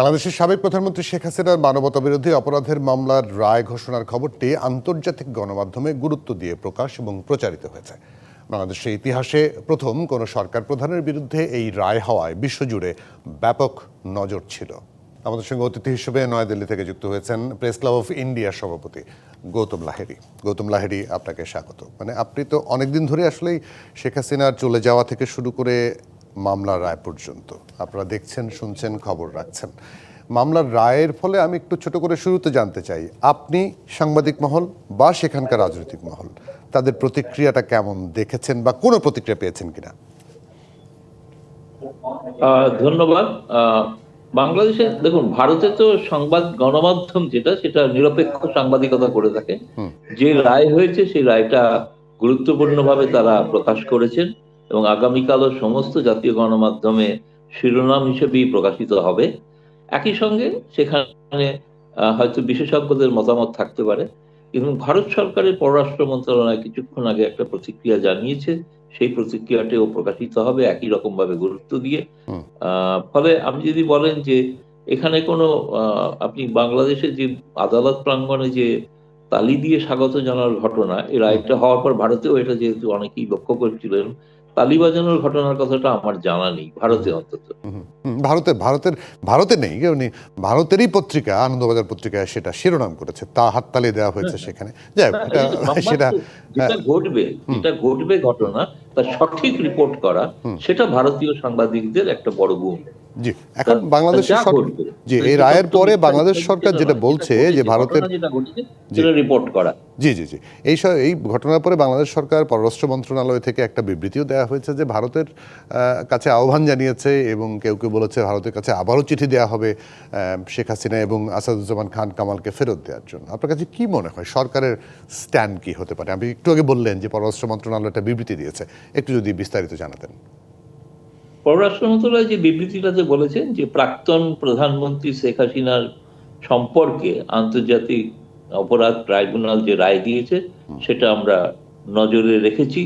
বাংলাদেশের সাবেক প্রধানমন্ত্রী শেখ হাসিনার মানবতা বিরোধী অপরাধের মামলার রায় ঘোষণার খবরটি আন্তর্জাতিক গণমাধ্যমে গুরুত্ব দিয়ে প্রকাশ এবং প্রচারিত হয়েছে। বাংলাদেশের ইতিহাসে প্রথম কোনো সরকার প্রধানের বিরুদ্ধে এই রায় হওয়ায় বিশ্বজুড়ে ব্যাপক নজর ছিল। আমাদের সঙ্গে অতিথি হিসেবে নয়াদিল্লি থেকে যুক্ত হয়েছেন প্রেস ক্লাব অফ ইন্ডিয়ার সভাপতি গৌতম লাহেরি গৌতম লাহেরি আপনাকে স্বাগত। মানে আপনি তো অনেকদিন ধরে আসলেই শেখ হাসিনার চলে যাওয়া থেকে শুরু করে মামলার রায় পর্যন্ত। আপনারা দেখছেন শুনছেন খবর রাখছেন। মামলার রায়ের ফলে আমি একটু ছোট করে শুরুতে জানতে চাই। আপনি সাংবাদিক মহল বা সেখানকার রাজনৈতিক মহল তাদের প্রতিক্রিয়াটা কেমন দেখেছেন বা কোনো প্রতিক্রিয়া পেয়েছেন কিনা? আহ, ধন্যবাদ। আহ, বাংলাদেশে দেখুন ভারতে তো সংবাদ গণমাধ্যম যেটা সেটা নিরপেক্ষ সাংবাদিকতা করে থাকে। যে রায় হয়েছে সেই রায়টা গুরুত্বপূর্ণভাবে তারা প্রকাশ করেছেন। এবং আগামীকালও সমস্ত জাতীয় গণমাধ্যমে শিরোনাম হিসেবেই প্রকাশিত হবে। একই সঙ্গে সেখানে হয়তো বিশেষজ্ঞদের মতামত থাকতে পারে। এবং ভারত সরকারের পররাষ্ট্র মন্ত্রণালয় কিছুক্ষণ আগে একটা প্রতিক্রিয়া জানিয়েছে। সেই প্রতিক্রিয়াটিও প্রকাশিত হবে একই রকম ভাবে গুরুত্ব দিয়ে। আহ, ফলে আপনি যদি বলেন যে এখানে কোনো আপনি বাংলাদেশের যে আদালত প্রাঙ্গণে যে তালি দিয়ে স্বাগত জানার ঘটনা এই রায়টা হওয়ার পর ভারতেও এটা যেহেতু অনেকেই লক্ষ্য করছিলেন তালি বাজানোর ঘটনার কথাটা আমার জানা নেই ভারতে অন্তত। ভারতের ভারতের ভারতে নেই উনি ভারতেরই পত্রিকা আনন্দবাজার পত্রিকায় সেটা শিরোনাম করেছে তা হাততালি দেওয়া হয়েছে সেখানে। যাই হোক, না, এটা এই যে সংবাদ সেটা যেটা ঘটবে এটা ঘটবে ঘটনা তার সঠিক রিপোর্ট করা সেটা ভারতীয় সাংবাদিকদের একটা বড় গুণ। জি এখন ঘটবে, জি এই রায়ের পরে বাংলাদেশ সরকার যেটা বলছে যে ভারতের যেটা রিপোর্ট করা। জি জি জি। এই এই ঘটনার পরে বাংলাদেশ সরকার পররাষ্ট্র মন্ত্রণালয় থেকে একটা বিবৃতিও দেওয়া হয়েছে যে ভারতের কাছে আহ্বান জানিয়েছে এবং কেউ কেউ বলেছে ভারতের কাছে আবারও চিঠি দেওয়া হবে আহ, শেখ হাসিনা এবং আসাদুজ্জামান খান কামালকে ফেরত দেওয়ার জন্য। আপনার কাছে কি মনে হয়? সরকারের স্ট্যান্ড কি হতে পারে? আপনি একটু আগে বললেন যে পররাষ্ট্র মন্ত্রণালয় একটা বিবৃতি দিয়েছে। একটু যদি বিস্তারিত জানাতেন। পররাষ্ট্র মন্ত্রণালয় যে বিবৃতিটাতে বলেছেন যে প্রাক্তন প্রধানমন্ত্রী শেখ হাসিনার সম্পর্কে আন্তর্জাতিক অপরাধ ট্রাইব্যুনাল যে রায় দিয়েছে সেটা আমরা নজরে রেখেছি।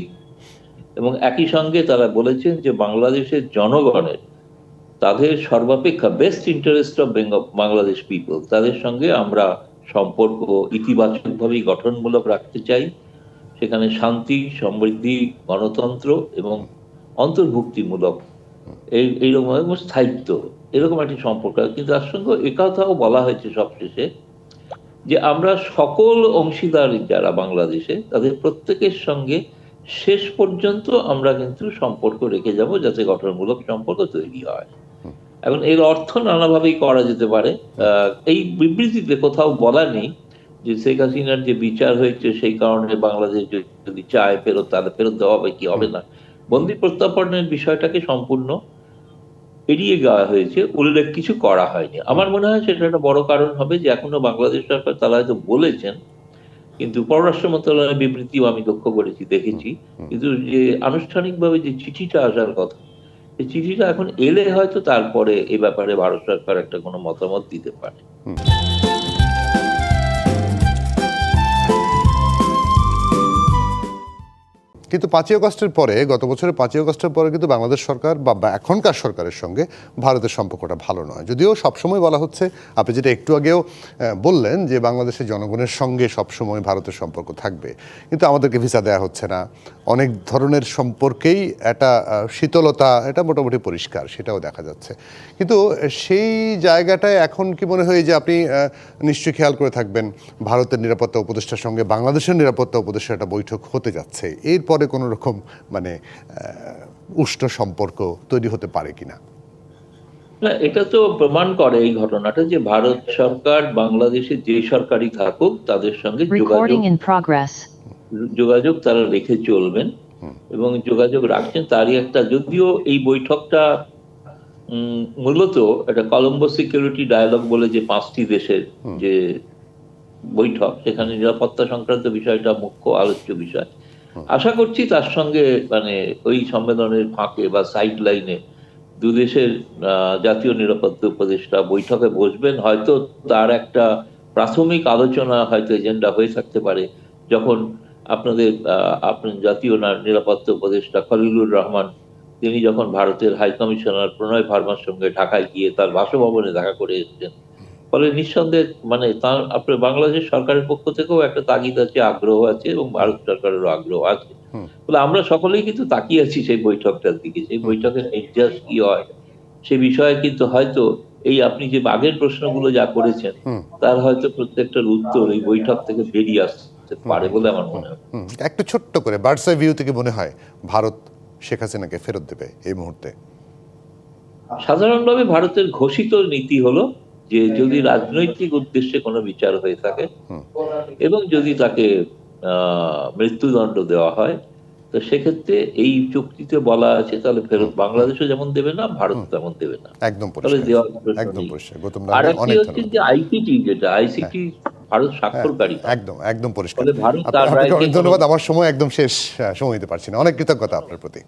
এবং একই সঙ্গে তারা বলেছেন যে বাংলাদেশের জনগণের তাদের সর্বাপেক্ষা best interest of Bangladesh people তাদের সঙ্গে আমরা সম্পর্ক ইতিবাচকভাবেই গঠনমূলক রাখতে চাই। সেখানে শান্তি, সমৃদ্ধি, গণতন্ত্র এবং অন্তর্ভুক্তিমূলক। এই এবং স্থায়িত্ব। এরকম একটি সম্পর্ক। কিন্তু তার সঙ্গে একথাও বলা হয়েছে সবশেষে যে আমরা সকল অংশীদার যারা বাংলাদেশে, তাদের প্রত্যেকের সঙ্গে শেষ পর্যন্ত আমরা কিন্তু সম্পর্ক রেখে যাব যাতে গঠনমূলক সম্পর্ক তৈরি হয়। এখন এর অর্থ নানাভাবেই করা যেতে পারে। এই বিবৃতিতে কোথাও বলা নেই। যে শেখ হাসিনার যে বিচার হয়েছে সেই কারণে বাংলাদেশ যদি- চায় ফেরত তাহলে ফেরত দেওয়া হবে কি হবে না? বন্দি প্রত্যাপনের বিষয়টাকে সম্পূর্ণ এড়িয়ে যাওয়া হয়েছে উল্লেখ কিছু করা হয়নি। আমার মনে হয় সেটা একটা বড় কারণ হবে যে এখনও বাংলাদেশ সরকার তারা হয়তো বলেছেন কিন্তু পররাষ্ট্র মন্ত্রণালয়ের বিবৃতিও আমি লক্ষ্য করেছি দেখেছি। কিন্তু যে আনুষ্ঠানিকভাবে যে চিঠিটা আসার কথা এই চিঠিটা এখন এলে হয়তো তারপরে এ ব্যাপারে ভারত সরকার একটা কোনো মতামত দিতে পারে। কিন্তু পাঁচই অগস্টের পরে, গত বছরের পাঁচই অগস্টের পরে কিন্তু বাংলাদেশ সরকার বা এখনকার সরকারের সঙ্গে ভারতের সম্পর্কটা ভালো নয়। যদিও সবসময় বলা হচ্ছে, আপনি যেটা একটু আগেও বললেন যে বাংলাদেশের জনগণের সঙ্গে সবসময় ভারতের সম্পর্ক থাকবে। কিন্তু আমাদেরকে ভিসা দেওয়া হচ্ছে না। অনেক ধরনের সম্পর্কেই একটা শীতলতা, এটা মোটামুটি পরিষ্কার, সেটাও দেখা যাচ্ছে। কিন্তু সেই জায়গাটায় এখন কি মনে হয় যে আপনি নিশ্চয়ই খেয়াল করে থাকবেন, ভারতের নিরাপত্তা উপদেষ্টার সঙ্গে বাংলাদেশের নিরাপত্তা উপদেষ্টার একটা বৈঠক হতে যাচ্ছে। এরপরে কোনো রকম মানে আহ, উষ্ণ সম্পর্ক তৈরি হতে পারে কিনা? না এটা তো প্রমাণ করে এই ঘটনাটা যে ভারত সরকার বাংলাদেশে যে সরকারি থাকুক তাদের সঙ্গে যোগাযোগ Recording in progress. যোগাযোগ তারা রেখে চলবেন এবং যোগাযোগ রাখছেন তারই একটা যদিও এই বৈঠকটা উম, মূলত একটা কলম্বো সিকিউরিটি ডায়ালগ বলে যে পাঁচটি দেশের যে বৈঠক সেখানে নিরাপত্তা সংক্রান্ত বিষয়টা মুখ্য আলোচ্য বিষয়। আশা করছি তার সঙ্গে মানে ওই সম্মেলনের ফাঁকে বা সাইড লাইনে দু দেশের জাতীয় নিরাপত্তা উপদেষ্টা বৈঠকে বসবেন। হয়তো তার একটা প্রাথমিক আলোচনা হয়তো এজেন্ডা হয়ে থাকতে পারে, যখন আপনাদের আপনার জাতীয় নিরাপত্তা উপদেষ্টা খলিলুর রহমান, তিনি যখন ভারতের হাই কমিশনার প্রণয় ভার্মার সঙ্গে ঢাকায় গিয়ে তার বাসভবনে দেখা করে এসেছেন। ফলে নিঃসন্দেহে মানে তার আপনার বাংলাদেশ সরকারের পক্ষ থেকেও একটা তাগিদ আছে আগ্রহ আছে এবং ভারত সরকারেরও আগ্রহ আছে। ফলে আমরা সকলেই কিন্তু তাকিয়ে আছি সেই বৈঠকটার দিকে সেই বৈঠকের নির্যাস কি হয় সে বিষয়ে কিন্তু হয়তো এই আপনি যে আগের প্রশ্নগুলো যা করেছেন তার হয়তো প্রত্যেকটার উত্তর এই বৈঠক থেকে বেরিয়ে আসতে পারে বলে আমার মনে হয়। একটু ছোট্ট করে বার্ডস ভিউ থেকে মনে হয় ভারত শেখ হাসিনাকে ফেরত দেবে এই মুহূর্তে? সাধারণভাবে ভারতের ঘোষিত নীতি হলো যে যদি রাজনৈতিক উদ্দেশ্যে কোনো বিচার হয়ে থাকে এবং যদি তাকে মৃত্যুদণ্ড দেওয়া হয় তো সেক্ষেত্রে এই চুক্তিতে বলা আছে তাহলে ফেরত বাংলাদেশও যেমন দেবে না ভারত তেমন দেবে না। একদম একদম আর একটি হচ্ছে যে আইসিটি যেটা আইসিটি ভারত স্বাক্ষরকারী। একদম একদম পরিষ্কার। ধন্যবাদ। আমার সময় একদম শেষ হ্যাঁ, সময় দিতে পারছি না। অনেক কৃতজ্ঞতা আপনার প্রতি।